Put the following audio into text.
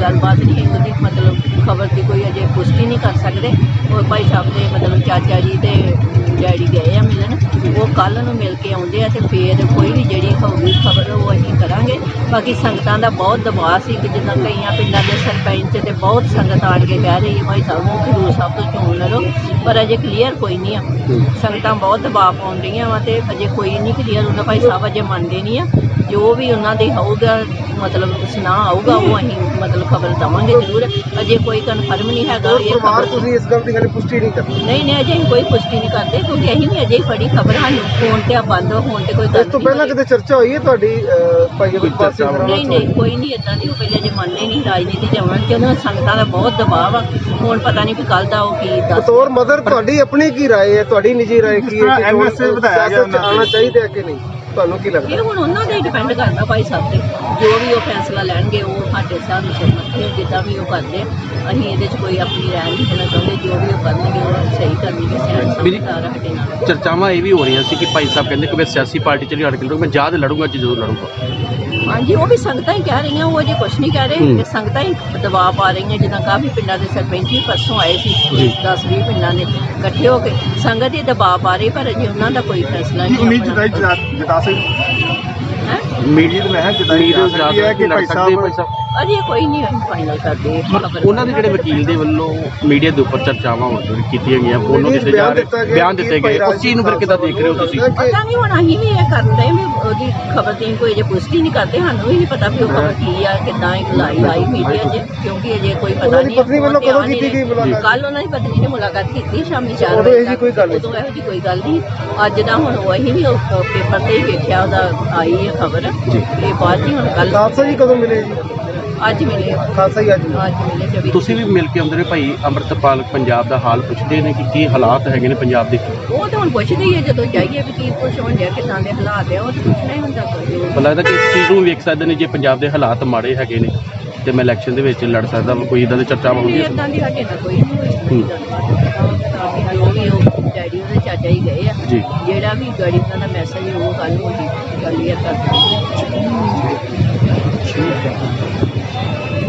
ਗੱਲਬਾਤ ਨਹੀਂ ਹੈ ਉਹਦੀ ਮਤਲਬ ਖਬਰ ਦੀ ਕੋਈ ਅਜੇ ਪੁਸ਼ਟੀ ਨਹੀਂ ਕਰ ਸਕਦੇ। ਔਰ ਭਾਈ ਸਾਹਿਬ ਦੇ ਮਤਲਬ ਚਾਚਾ ਜੀ ਤੇ ਡੈਡੀ ਗਏ ਆ ਮਿਲਣ। ਉਹ ਕੱਲ ਨੂੰ ਮਿਲ ਕੇ ਆਉਂਦੇ ਆ ਤੇ ਫੇਰ ਕੋਈ ਵੀ ਜਿਹੜੀ ਹੋਊਗੀ ਖਬਰ ਉਹ ਅਸੀਂ ਕਰਾਂਗੇ। ਬਾਕੀ ਸੰਗਤਾਂ ਦਾ ਬਹੁਤ ਦਬਾਅ ਸੀ ਕਿ ਜਿੱਦਾਂ ਕਈਆਂ ਪਿੰਡਾਂ ਦੇ ਸਰਪੰਚ ਤੇ ਬਹੁਤ ਸੰਗਤ ਆਣ ਕੇ ਕਹਿ ਰਹੀ ਹੈ ਭਾਈ ਸਾਹਿਬ ਨੂੰ ਖਡੂਰ ਸਾਹਿਬ ਤੋਂ ਚੋਣ ਲੜੋ। ਪਰ ਅਜੇ ਕਲੀਅਰ ਕੋਈ ਨਹੀਂ ਆ। ਸੰਗਤਾਂ ਬਹੁਤ ਦਬਾਅ ਪਾਉਣ ਰਹੀਆਂ ਵਾ ਤੇ ਅਜੇ ਕੋਈ ਨਹੀਂ ਕਲੀਅਰ ਹੁੰਦਾ। ਭਾਈ ਸਾਹਿਬ ਅਜੇ ਮੰਨਦੇ ਨਹੀਂ ਆ। ਜੋ ਵੀ ਉਹਨਾਂ ਦੇ ਹੋਊਗਾ ਮਤਲਬ ਸੁਣਾ ਆਊਗਾ ਉਹ ਅਸੀਂ ਮਤਲਬ ਖਬਰ ਦਵਾਂਗੇ ਜ਼ਰੂਰ। ਅਜੇ ਕੋਈ ਕਨਫਰਮ ਨਹੀਂ ਹੈਗਾ ਇਹ ਖਬਰ ਤੁਸੀਂ ਇਸ ਗੱਲ ਦੀ ਹਾਲੇ ਪੁਸ਼ਟੀ ਨਹੀਂ ਕਰਨੀ। ਨਹੀਂ ਨਹੀਂ ਅਜੇ ਕੋਈ ਪੁਸ਼ਟੀ ਨਹੀਂ ਕਰਦੇ ਕਿਉਂਕਿ ਅਸੀਂ ਵੀ ਅਜੇ ਫੜੀ ਖਬਰ ਸਾਨੂੰ ਫੋਨ ਤੇ ਆ ਬੰਦ ਹੋਣ ਤੇ ਕੋਈ ਗੱਲ ਇਸ ਤੋਂ ਨਹੀਂ ਪਹਿਲਾਂ। ਕਿਤੇ ਚਰਚਾ ਹੋਈ ਹੈ ਤੁਹਾਡੀ ਭਾਈ ਅਮਰਪਾਲ ਸਿੰਘ ਨਹੀਂ ਨਹੀਂ ਕੋਈ ਨਹੀਂ ਇਦਾਂ ਦੀ ਉਹ ਪਹਿਲੇ ਜੇ ਮੰਨਦੇ ਨਹੀਂ ਰਾਜਨੀਤੀ ਆਉਣ ਕਿਉਂਕਿ ਸੰਗਤਾਂ ਦਾ ਬਹੁਤ ਦਬਾਅ ਆ ਹੁਣ ਪਤਾ ਨਹੀਂ ਵੀ ਕੱਲ ਦਾ ਉਹ ਕੀ ਦੱਸ ਬਤੌਰ ਮਦਰ ਤੁਹਾਡੀ ਆਪਣੀ ਕੀ ਰਾਏ ਹੈ? ਤੁਹਾਡੀ ਨਿੱਜੀ ਰਾਏ ਕੀ ਹੈ ਕਿ MSA ਵਧਾਇਆ ਆਉਣਾ ਚਾਹੀਦਾ ਹੈ ਕਿ ਨਹੀਂ? ਤੁਹਾਨੂੰ ਕੀ ਇਹ ਲੱਗਦਾ ਹੁਣ ਉਹਨਾਂ ਤੇ ਡਿਪੈਂਡ ਕਰਦਾ ਭਾਈ ਸਾਹਿਬ ਤੇ ਜੋ ਵੀ ਉਹ ਫੈਸਲਾ ਲੈਣਗੇ ਉਹ ਸਾਡੇ ਸਾਨੂੰ ਸਮਝਦੇ ਜਿੱਦਾਂ ਵੀ ਉਹ ਕਰਦੇ। ਅਸੀਂ ਇਹਦੇ 'ਚ ਕੋਈ ਆਪਣੀ ਰਾਏ ਨਹੀਂ ਦੇਣਾ ਚਾਹੁੰਦੇ ਜੋ ਵੀ ਉਹ ਕਰਨਗੇ ਉਹ ਸਹੀ ਕਰਨਗੇ ਸਿਆਣ ਸਮਝਦਾਰ ਸਾਡੇ ਨਾਲ ਚਰਚਾਵਾਂ ਇਹ ਵੀ ਹੋ ਰਹੀਆਂ ਸੀ ਕਿ ਭਾਈ ਸਾਹਿਬ ਕਹਿੰਦੇ ਕਿ ਮੈਂ ਸਿਆਸੀ ਪਾਰਟੀ ਚ ਨਹੀਂ ਅੜ ਕੇ ਲੜੂੰਗਾ ਮੈਂ ਯਾਦ ਲੜੂੰਗਾ ਜੇ ਜ਼ਰੂਰ ਲੜੂੰਗਾ ਹਾਂਜੀ ਉਹ ਵੀ ਸੰਗਤਾਂ ਹੀ ਕਹਿ ਰਹੀਆਂ ਉਹ ਅਜੇ ਕੁਛ ਨਹੀਂ ਕਹਿ ਰਹੇ। ਇਹ ਸੰਗਤਾਂ ਹੀ ਦਬਾਅ ਪਾ ਰਹੀਆਂ ਜਿੱਦਾਂ ਕਾਫੀ ਪਿੰਡਾਂ ਦੇ ਸਰਪੰਚ ਵੀ ਪਰਸੋਂ ਆਏ ਸੀ ਜੀ। 10 20 ਪਿੰਡਾਂ ਦੇ ਇਕੱਠੇ ਹੋ ਕੇ ਸੰਗਤ ਹੀ ਦਬਾਅ ਪਾ ਰਹੀ ਪਰ ਅਜੇ ਉਹਨਾਂ ਦਾ ਕੋਈ ਫੈਸਲਾ ਨਹੀਂ ਆਪਣਾ। ਜਤਾ ਸਿੰਘ ਹੈਂ? ਮੀਡੀਆ ਮੈਂ ਕਿਹਾ ਜਤਾਈ ਉਮੀਦ ਜਾ ਜਾ ਸਕਦੀ ਹੈ ਕਿ ਭਾਈ ਸਾਹਿਬ। ਅਜੇ ਕੋਈ ਨਹੀਂ ਫਾਈਨਲ ਕਰਦੇ ਖਬਰ ਉਹਨਾਂ ਦੇ ਜਿਹੜੇ ਵਕੀਲ ਦੇ ਵੱਲੋਂ ਮੀਡੀਆ ਦੇ ਉੱਪਰ ਚਰਚਾਵਾਂ ਹੋ ਰਹੀਆਂ ਕੀਤੀਆਂ ਗਈਆਂ ਉਹਨੂੰ ਨਹੀਂ, ਦਿੱਤੇ ਜਾ ਬਿਆਨ ਦਿੱਤਾ ਰਹੇ ਬਿਆਨ ਗਏ ਉਸ ਚੀਜ਼ ਨੂੰ ਫਿਰ ਕਿੱਦਾਂ ਦੇਖ ਰਹੇ ਹੋ ਤੁਸੀਂ? ਪਤਾ ਨਹੀਂ ਹੁਣ ਅਸੀਂ ਵੀ ਇਹ ਕਰਦੇ ਵੀ ਉਹਦੀ ਖਬਰ ਤੇ ਕੋਈ ਜੇ ਪੁਸ਼ਟੀ ਨਹੀਂ ਕਰਦੇ ਸਾਨੂੰ ਵੀ ਨਹੀਂ ਪਤਾ ਵੀ ਉਹ ਖਬਰ ਕੀ ਆ ਕਿੱਦਾਂ ਇੱਕ ਲਾਈ ਆਈ ਮੀਡੀਆ 'ਚ ਕਿਉਂਕਿ ਅਜੇ ਕੋਈ ਪਤਾ ਦੀ ਨਹੀਂ ਪਤਨੀ ਵੱਲੋਂ ਕਦੋਂ ਕੀਤੀ ਗਈ ਮੁਲਾਕਾਤ? ਕੱਲ ਉਹਨਾਂ ਦੀ ਪਤਨੀ ਨੇ ਮੁਲਾਕਾਤ ਕੀਤੀ ਸ਼ਾਮੀ 4 ਉਦੋਂ ਵਜੇ ਇਹੋ। ਕੋਈ ਗੱਲ ਨਹੀਂ ਉਦੋਂ ਇਹੋ ਜਿਹੀ ਕੋਈ ਗੱਲ ਨਹੀਂ। ਅੱਜ ਦਾ ਹੁਣ ਉਹ ਅਸੀਂ ਵੀ ਉਹ ਪੇਪਰ ਤੇ ਹੀ ਵੇਖਿਆ ਉਹਦਾ ਆਈ ਹੈ ਖਬਰ। ਜੀ। ਇਹ ਬਾਅਦ ਹੀ ਹੁਣ ਕੱਲ ਜੀ ਕਦੋਂ ਮਿਲੇ ਜੀ? ਅੱਜ ਮਿਲੇ ਖਾਲਸਾ ਜੀ ਅੱਜ ਮਿਲੇ। ਅੱਜ ਮਿਲੇ ਜਵੀ ਤੁਸੀਂ ਵੀ ਮਿਲ ਕੇ ਆਉਂਦੇ ਨੇ ਭਾਈ ਅੰਮ੍ਰਿਤਪਾਲ ਪੰਜਾਬ ਦਾ ਹਾਲ ਪੁੱਛਦੇ ਨੇ ਕਿ ਕੀ ਹਾਲਾਤ ਹੈਗੇ ਨੇ ਪੰਜਾਬ ਦੇ? ਉਹ ਤਾਂ ਹੁਣ ਪੁੱਛਦੇ ਹੀ ਆ ਜਦੋਂ ਜਾਈਏ ਵੀ ਕੀ ਕੁਛ ਹੋਣ ਡਿਆ ਕਿਦਾਂ ਦੇ ਹਾਲਾਤ ਆ ਉਹ ਤਾਂ ਪੁੱਛਣਾ ਹੀ ਹੁੰਦਾ ਕੋਈ ਮੈਨੂੰ ਲੱਗਦਾ ਕਿ ਇਸ ਚੀਜ਼ ਨੂੰ ਵੇਖ ਸਕਦੇ ਨੇ ਜੇ ਪੰਜਾਬ ਦੇ ਹਾਲਾਤ ਮਾੜੇ ਹੈਗੇ ਨੇ ਤੇ ਮੈਂ ਇਲੈਕਸ਼ਨ ਦੇ ਵਿੱਚ ਲੜ ਸਕਦਾ ਵਾ, ਕੋਈ ਇਦਾਂ ਦੀ ਚਰਚਾਵਾਂ ਨਹੀਂ ਹੁੰਦੀਆਂ ਇਦਾਂ ਦੀ ਸਾਡੇ ਨਾਲ ਕੋਈ ਨਹੀਂ ਹੋਈ। ਗੱਲਬਾਤ। ਜੋ ਵੀ ਉਹ ਡੈਡੀ ਉਹਦੇ ਚਾਚਾ ਹੀ ਗਏ ਆ। ਜੀ। ਜਿਹੜਾ ਵੀ ਗਾੜੀ ਉਹਨਾਂ ਦਾ ਮੈਸੇਜ ਉਹ ਗੱਲ ਹੋਈ ਕਲੀਅਰ ਕਰ Thank you.